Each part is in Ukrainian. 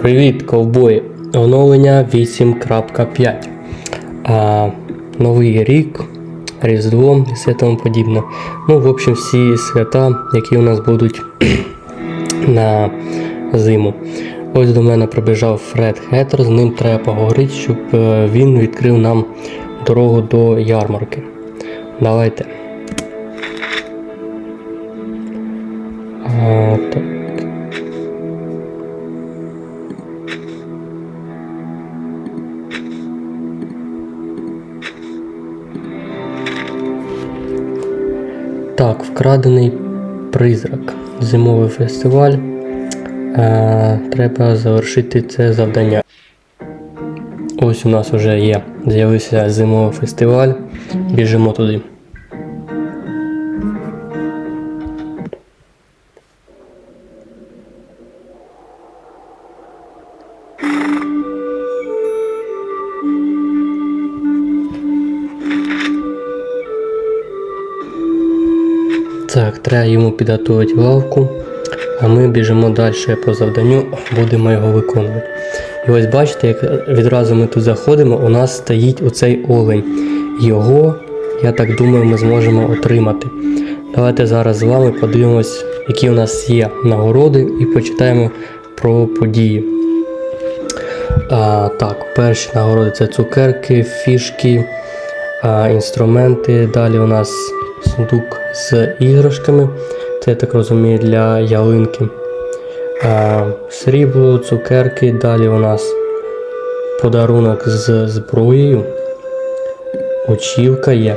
Привіт, ковбої! Оновлення 8.5. А, Новий рік, Різдво і все тому подібне. Ну, в общем, всі свята, які у нас будуть на зиму. Ось до мене прибіжав Фред Хеттер, з ним треба поговорити, щоб е, він відкрив нам дорогу до ярмарки. Давайте. Так, вкрадений призрак. Зимовий фестиваль. Е, треба завершити це завдання. Ось у нас вже є. З'явився зимовий фестиваль. Біжимо туди. Треба йому підготувати лавку, а ми біжимо далі по завданню, будемо його виконувати. І ось бачите, як відразу ми тут заходимо, у нас стоїть оцей олень. Його, я так думаю, ми зможемо отримати. Давайте зараз з вами подивимось, які у нас є нагороди, і почитаємо про події. А, так, перші нагороди це цукерки, фішки, а, інструменти. Далі у нас сундук з іграшками. Це я так розумію для ялинки. А, срібло, цукерки. Далі у нас подарунок з зброєю. Очівка є.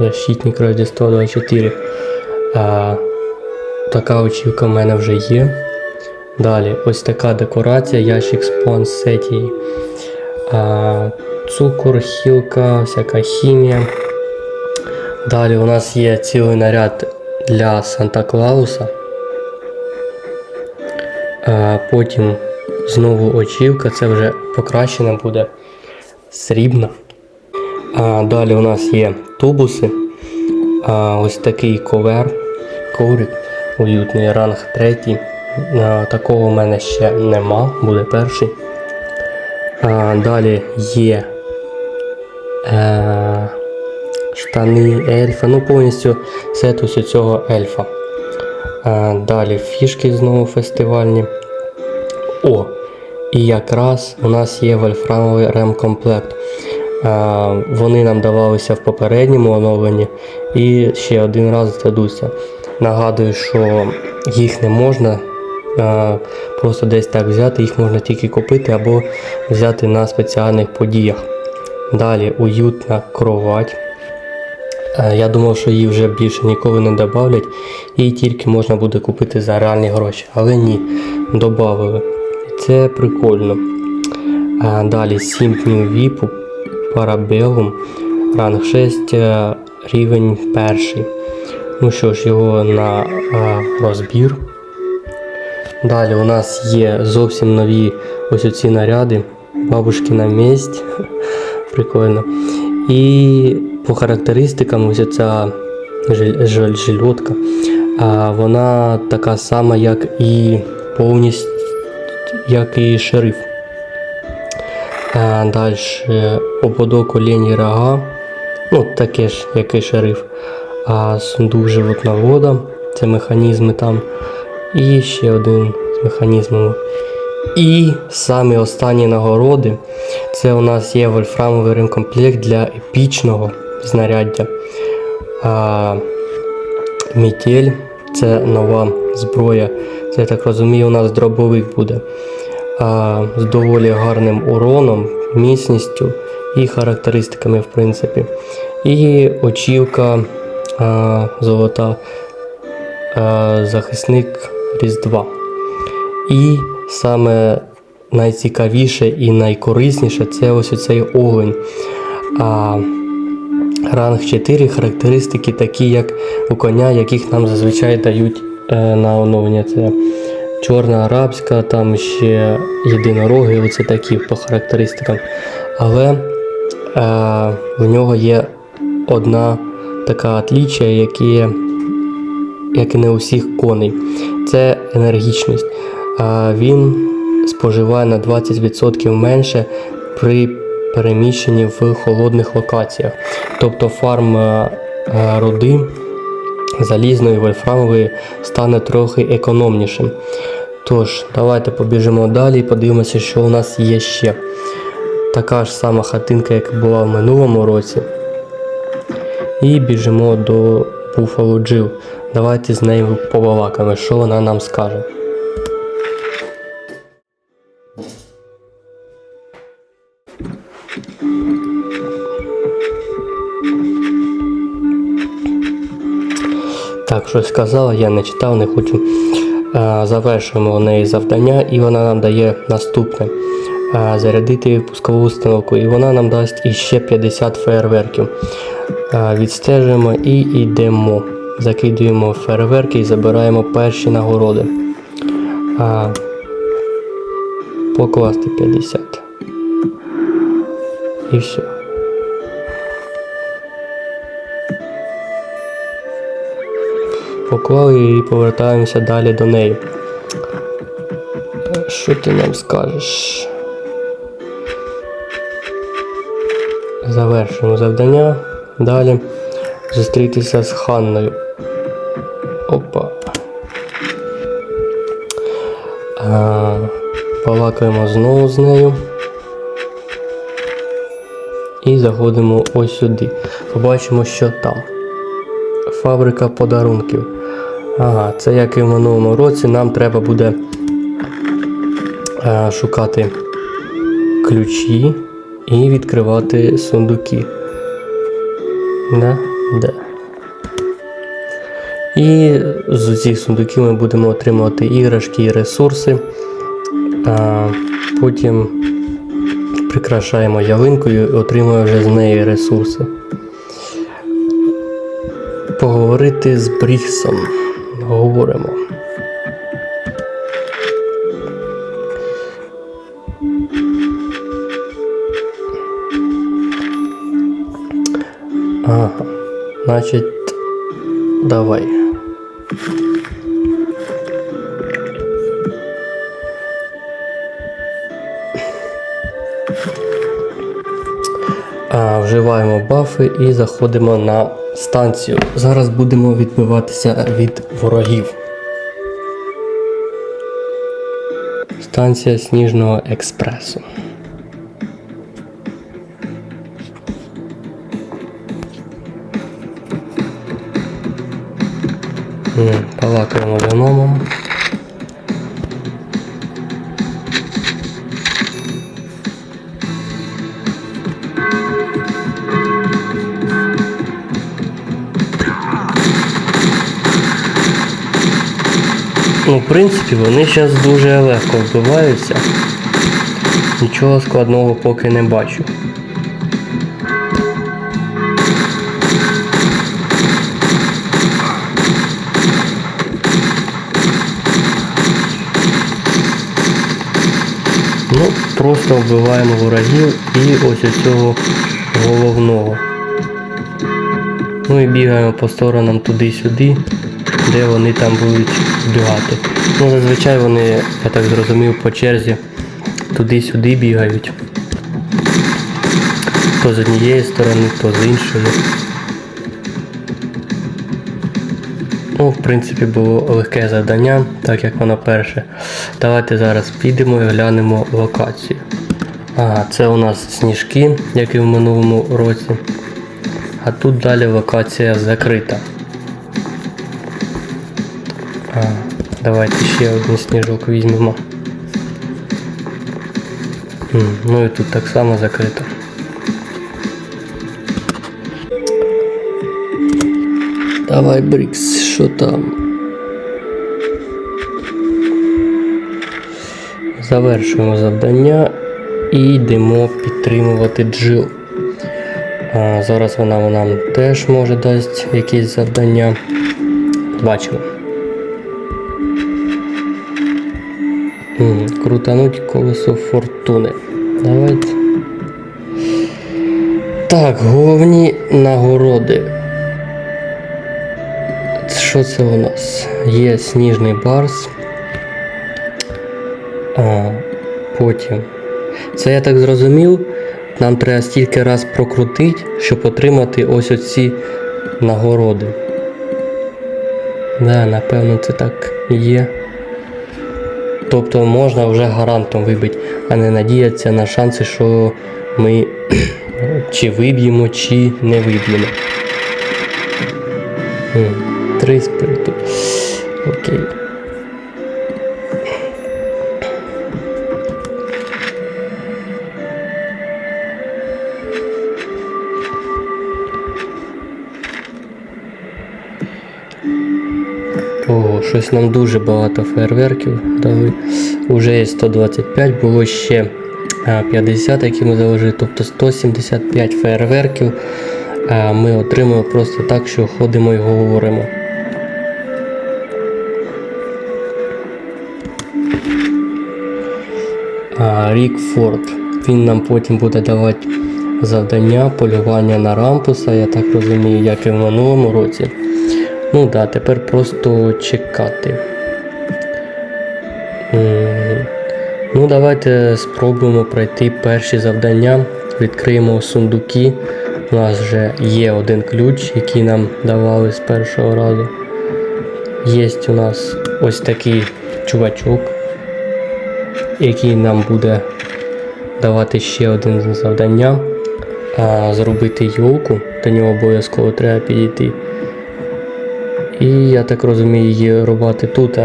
Защитник Рождества 24. А, така очівка в мене вже є. Далі ось така декорація, ящик спон сетії. А, цукор, хілка, всяка хімія. Далі у нас є цілий наряд для Санта Клауса. Потім знову очівка, це вже покращена буде срібна. А, далі у нас є тубуси. А, ось такий ковер, коврик, уютний ранг третій. Такого в мене ще нема, буде перший. Далі є е, штани ельфа, ну повністю сет ось цього ельфа. А, далі фішки знову фестивальні. О! І якраз у нас є вольфрамовий ремкомплект. А, вони нам давалися в попередньому оновленні і ще один раз дадуться. Нагадую, що їх не можна а, просто десь так взяти, їх можна тільки купити або взяти на спеціальних подіях. Далі уютна кровать. Е, Я думав, що її вже більше ніколи не додавлять, її тільки можна буде купити за реальні гроші. Але ні, додали. Це прикольно. А, Далі 7 днів віпу, парабелум, ранг 6, е, рівень перший. Ну що ж, його на розбір. Далі у нас є зовсім нові ось оці наряди. Бабушкина месть. Прикольно. І по характеристикам ось ця жиль- жиль- жильотка. Вона така сама, як і повністю, як і шериф. Далі ободок олені рога. Ну, таке ж, як і шериф. А сундук животновода. Це механізми там. І ще один з механізмами. І самі останні нагороди. Це у нас є вольфрамовий ремкомплект для епічного знаряддя. А, Мітель це нова зброя. Це я так розумію, у нас дробовик буде. А, з доволі гарним уроном, міцністю і характеристиками, в принципі. І очівка а, золота а, захисник Різдва. І саме найцікавіше і найкорисніше це ось оцей олень. А, ранг 4 характеристики такі, як у коня, яких нам зазвичай дають е, на оновлення. Це чорна арабська, там ще єдинороги, оце такі по характеристикам. Але е, в нього є одна така отліччя, яке як і не у всіх коней. Це енергічність. А він споживає на 20% менше при переміщенні в холодних локаціях. Тобто фарм е, е, руди залізної вольфрамової стане трохи економнішим. Тож, давайте побіжимо далі і подивимося, що у нас є ще. Така ж сама хатинка, як була в минулому році. І біжимо до Buffalo Jill. Давайте з нею побалакаємо, що вона нам скаже. Так, щось сказала, я не читав, не хочу. Е, Завершуємо у неї завдання, і вона нам дає наступне: Е, зарядити пускову установку, і вона нам дасть іще 50 фейерверків. Е, Відстежуємо і йдемо. Закидуємо фейерверки і забираємо перші нагороди. Покласти 50. І все. Поклали і повертаємося далі до неї. Що ти нам скажеш? Завершуємо завдання. Далі зустрітися з Ханною. Опа. А, балакаємо знову з нею. І заходимо ось сюди. Побачимо, що там. Фабрика подарунків. Ага, це як і в минулому році, нам треба буде е, шукати ключі і відкривати сундуки. Да? Да. І з цих сундуків ми будемо отримувати іграшки і ресурси. А потім прикрашаємо ялинкою і отримуємо вже з неї ресурси. Поговорити з Бріксом. Говоримо. Ага. Значить, давай. А, вживаємо бафи і заходимо на станцію. Зараз будемо відбиватися від ворогів. Станція Сніжного експресу. Палакаємо Балакаємо Ну, в принципі, вони зараз дуже легко вбиваються. Нічого складного поки не бачу. Ну, просто вбиваємо ворогів і ось оцього головного. Ну і бігаємо по сторонам туди-сюди, де вони там будуть бігати. Ну, зазвичай вони, я так зрозумів, по черзі туди-сюди бігають. То з однієї сторони, то з іншої. Ну, в принципі, було легке завдання, так як воно перше. Давайте зараз підемо і глянемо локацію. Ага, це у нас сніжки, як і в минулому році. А тут далі локація закрита. А, давайте ще один сніжок візьмемо. Ну і тут так само закрито. Давай, Брікс, що там? Завершуємо завдання і йдемо підтримувати Джил. А, зараз вона нам теж може дасть якісь завдання. Бачимо. Крутануть колесо фортуни. Давайте. Так, головні нагороди. Що це у нас? Є сніжний барс. А, Потім. Це я так зрозумів. Нам треба стільки раз прокрутити, щоб отримати ось оці нагороди. Да, напевно, це так і є. Тобто можна вже гарантом вибити, а не надіятися на шанси, що ми чи виб'ємо, чи не виб'ємо. Три спирту. Окей. Щось нам дуже багато фейерверків дали. Уже є 125, було ще 50, які ми заложили, тобто 175 фейерверків. Ми отримуємо просто так, що ходимо і говоримо. Рік Форд. Він нам потім буде давати завдання, полювання на рампуса, я так розумію, як і в минулому році. Ну да, тепер просто чекати. Ну, давайте спробуємо пройти перші завдання. Відкриємо сундуки. У нас вже є один ключ, який нам давали з першого разу. Є у нас ось такий чувачок, який нам буде давати ще один завдання. А, зробити йолку, до нього обов'язково треба підійти. І я так розумію, її рубати тут.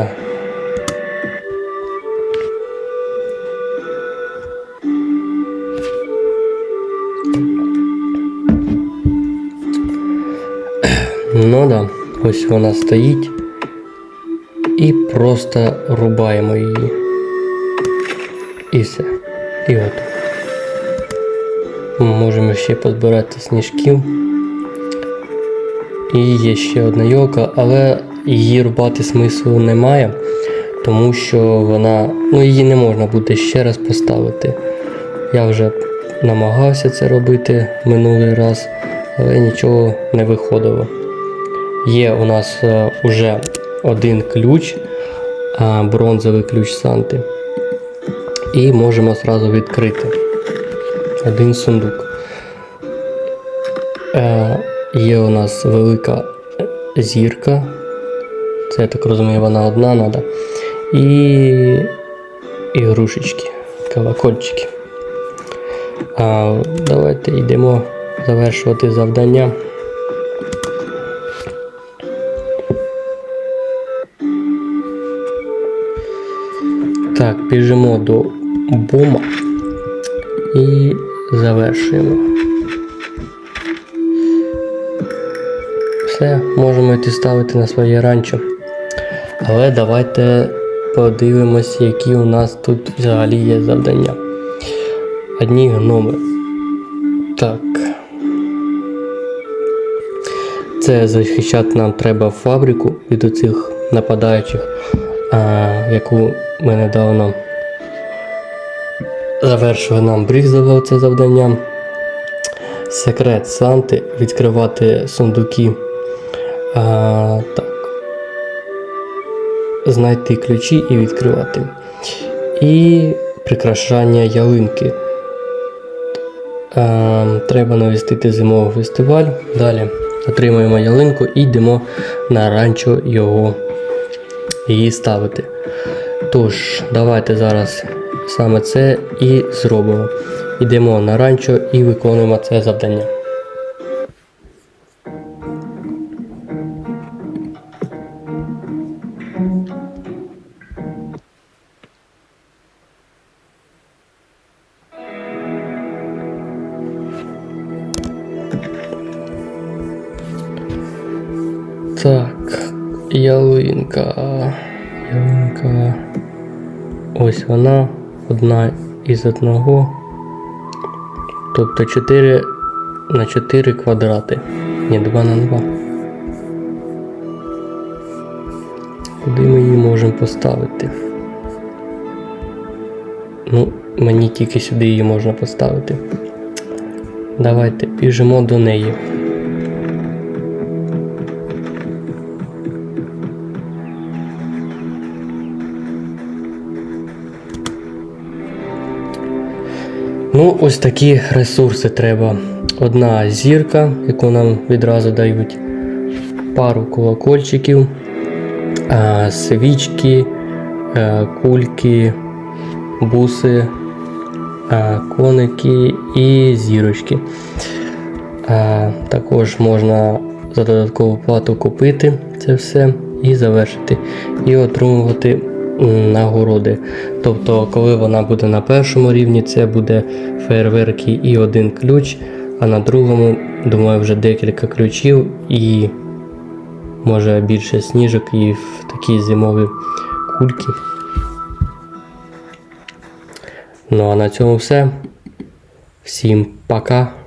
Ну да, ось вона стоїть. І просто рубаємо її. І все. І от. Можемо ще позбирати сніжків. І є ще одна йолка, але її рубати смислу немає, тому що вона. Ну її не можна буде ще раз поставити. Я вже намагався це робити минулий раз, але нічого не виходило. Є у нас е, уже один ключ, бронзовий ключ Санти. І можемо одразу відкрити один сундук. Є у нас велика зірка. Це я так розумію, вона одна треба. І ігрушечки, колокольчики. А, давайте йдемо завершувати завдання. Так, біжимо до бома і завершуємо. Все, можемо йти ставити на своє ранчо. Але давайте подивимося, які у нас тут взагалі є завдання. Одні гноми. Так. Це захищати нам треба фабрику від оцих нападаючих, а, яку ми недавно завершили нам бріг завдав це завдання. Секрет Санти відкривати сундуки. А, так. Знайти ключі і відкривати. І прикрашання ялинки. А, треба навістити зимовий фестиваль. Далі отримуємо ялинку і йдемо на ранчо його її ставити. Тож, давайте зараз саме це і зробимо. Йдемо на ранчо і виконуємо це завдання. Так, ялинка. Ялинка. Ось вона, одна із одного. Тобто 4 на 4 квадрати. Ні, 2 на 2. Куди ми її можемо поставити? Ну, мені тільки сюди її можна поставити. Давайте біжимо до неї. Ну, ось такі ресурси треба. Одна зірка, яку нам відразу дають, пару колокольчиків, свічки, е, кульки, буси, е, коники і зірочки. Е, Також можна за додаткову плату купити це все і завершити, і отримувати нагороди. Тобто, коли вона буде на першому рівні, це буде фейерверки і один ключ, а на другому, думаю, вже декілька ключів і може більше сніжок і в такі зимові кульки. Ну а на цьому все. Всім пока.